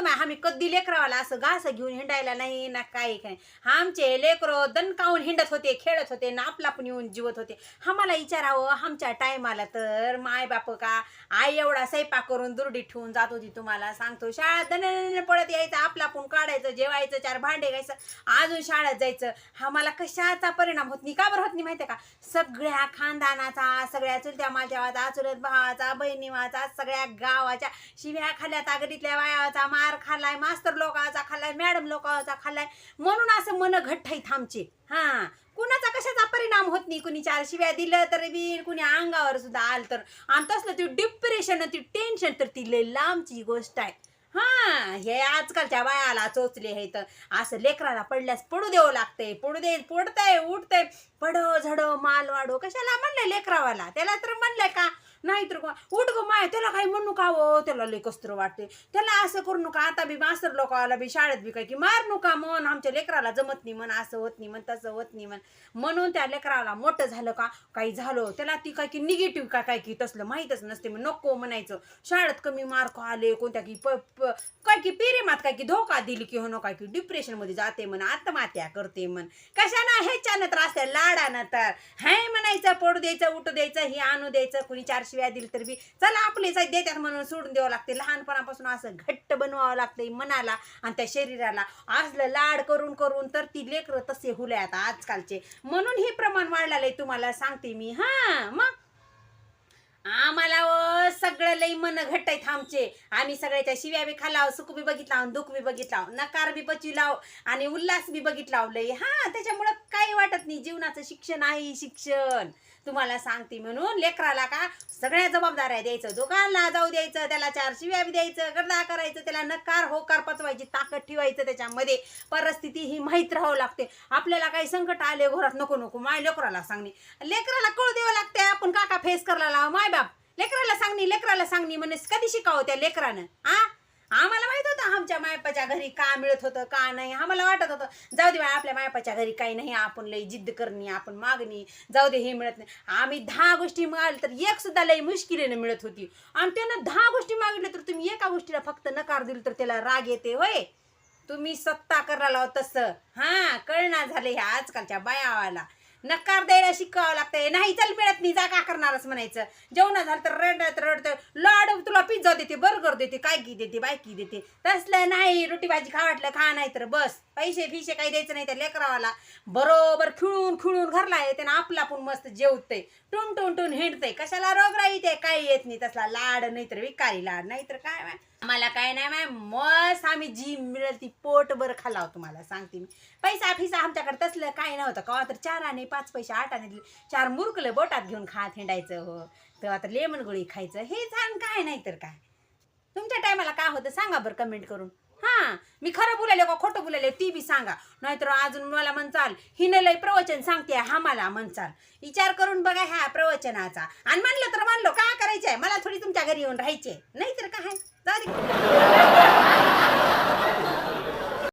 नव्हतं माय आम्ही कधी लेकरावाला असं घास घेऊन हिंडायला नाही ना काही काही. आमचे लेकरं दणकावून हिंडत होते खेळत होते ना आपला पण येऊन जीवत होते. आम्हाला विचारावं आमच्या टायमाला तर माय बाप का? आई एवढा स्वयंपाक करून दुरडी ठेवून जात होती तुम्हाला सांगतो. शाळा दण पडत यायचं आपला पण काढायचं जेवायचं चार भांडे घ्यायचं अजून शाळेत जायचं. आम्हाला कशाचा परिणाम होत नाही? का बरं होत नाही माहिती का? सगळ्या खानदानाचा सगळ्या चुलत्या माझ्यावाचा चुलत भावाचा बहिणीवाचा सगळ्या गावाच्या शिव्या खाल्या तागडीतल्या वायाचा मार खाल्लाय मास्तर लोकांचा खाल्लाय मॅडम लोकांचा खाल्लाय म्हणून असं मन घट्ट थांबचे हा कुणाचा कशाचा परिणाम होत नाही? कुणी चार शिव्या दिलं तर बी कुणी अंगावर सुद्धा आलं तर. आणि तसलं ती डिप्रेशन ती टेन्शन तर ती लय लांबची गोष्ट आहे. हा हे आजकालच्या बायाला चोचले हे तर असं लेकराला पडल्यास पडू देऊ लागतंय पडू दे पडतंय उठतंय. पडो झडो माल वाढो कशाला म्हणलंय लेकरावाला? त्याला तर म्हणलंय का? नाहीतर तर उठ गो माय त्याला काही म्हणू का हो? त्याला लय वाटते त्याला असं करू नका. आता बी मास्तर लोकाला बी शाळेत बी काय की मार नका मन आमच्या लेकराला जमत नाही म्हण. असं होत नाही म्हण तसं होत नाही म्हण. म्हणून त्या लेकराला मोठं झालं का? काही झालं. त्याला ती काय की निगेटिव्ह का काय की तसलं माहीतच नसते मग नको म्हणायचं. शाळेत कमी मार्क आले कोणत्या की प काय की पेरेमात काय की धोका दिली की हो काय की डिप्रेशनमध्ये जाते म्हण. आत्महत्या करते म्हण. कशाना? ह्याच्यानं त्रास आहे. लाडानं तर. हाय म्हणायचं पडू द्यायचं उठू द्यायचं हे आणू द्यायचं कुणी चारशे शिव्या दिली तर बी. चला आपले जाय देतात म्हणून सोडून द्यावं लागते. लहानपणापासून असं घट्ट बनवावं लागतंय मनाला आणि त्या शरीराला. असलं लाड करून करून तर ती लेकरं तसे हुले आता आजकालचे. म्हणून हे प्रमाण वाढलेलं आहे तुम्हाला सांगते मी. हा मग? लई मन घट्ट आहेत आमचे. आम्ही सगळ्याच्या शिव्या बी खालाव सुख बी बघितला दुःख बी बघितलाव नकार बी पचविलाव आणि उल्हास बी बघितला लई. हा त्याच्यामुळं काही वाटत नाही. जीवनाचं शिक्षण आहे शिक्षण. तुम्हाला सांगते म्हणून लेकराला का सगळ्या जबाबदाऱ्या द्यायचं दुकानला जाऊ द्यायचं त्याला चार शिव्या बी द्यायचं गर्दा करायचं त्याला नकार होकार पचवायची ताकद ठेवायचं त्याच्यामध्ये. परिस्थिती ही माहीत राहावं लागते. आपल्याला काही संकट आले घरात नको नको. माय लेकराला सांगणे. लेकराला कळ द्यावं लागते. आपण काका फेस करायला लाव. माय बाप. लेकराला सांगणी लेकराला सांगणी म्हणे कधी शिकावं त्या लेकरानं? आ? आम्हाला माहीत होतं आमच्या मायपाच्या घरी का मिळत होतं का नाही. आम्हाला वाटत होतं जाऊ दे बाय आपल्या मायपाच्या घरी काही नाही आपण लई जिद्द करणी आपण मागणी जाऊ दे हे मिळत नाही. आम्ही दहा गोष्टी मागल्या तर एक सुद्धा लई मुश्किलीने मिळत होती. आणि त्यानं दहा गोष्टी मागितल्या तर तुम्ही एका गोष्टीला फक्त नकार दिली तर त्याला राग येते होय? तुम्ही सत्ता करायला तसं. हां कळणार झालं ह्या आजकालच्या बायावाला. नकार द्यायला शिकावं लागतंय. नाही चल मिळत नाही जा का करणारच म्हणायचं. जेवण झालं तर रडत रडत लाड तुला पिझ्झा देते बर्गर देते काय की देते बायकी देते. तसलं नाही रोटी भाजी खा वाटलं खा नाही तर बस. पैसे फिशे काही द्यायचं नाही त्या लेकरावाला. बरोबर खिळून खिळून घरला येते ना आपला पण मस्त जेवतंय. टुन टुन टुन हिंडतंय. कशाला रोगराई ते काही येत नाही. तसला लाड नाही तर विकारी लाड नाही तर काय माय आम्हाला काय नाही माय मस्त आम्ही जी मिळेल ती पोट बर खालाव तुम्हाला सांगते मी. पैसा फिसा आमच्याकडे तसलं काय नव्हतं. कवा तर चार आणि पाच पैसे आठ आणि चार मुरकलं बोटात घेऊन खात हिंडायचं हो. तेव्हा आता लेमन गोळी खायचं. हे जाण काय नाही तर काय? तुमच्या टायमाला काय होतं? सांगा बरं कमेंट करून. हां मी खरं बोलायले का खोटं बोलायले ती बी सांगा. नाहीतर अजून मला म्हणचाल हिनं लय प्रवचन सांगते हा मला म्हणचाल. विचार करून बघा ह्या प्रवचनाचा. आणि म्हणलं तर म्हणलो काय करायचंय? मला थोडी तुमच्या घरी येऊन राहायचे नाहीतर काय?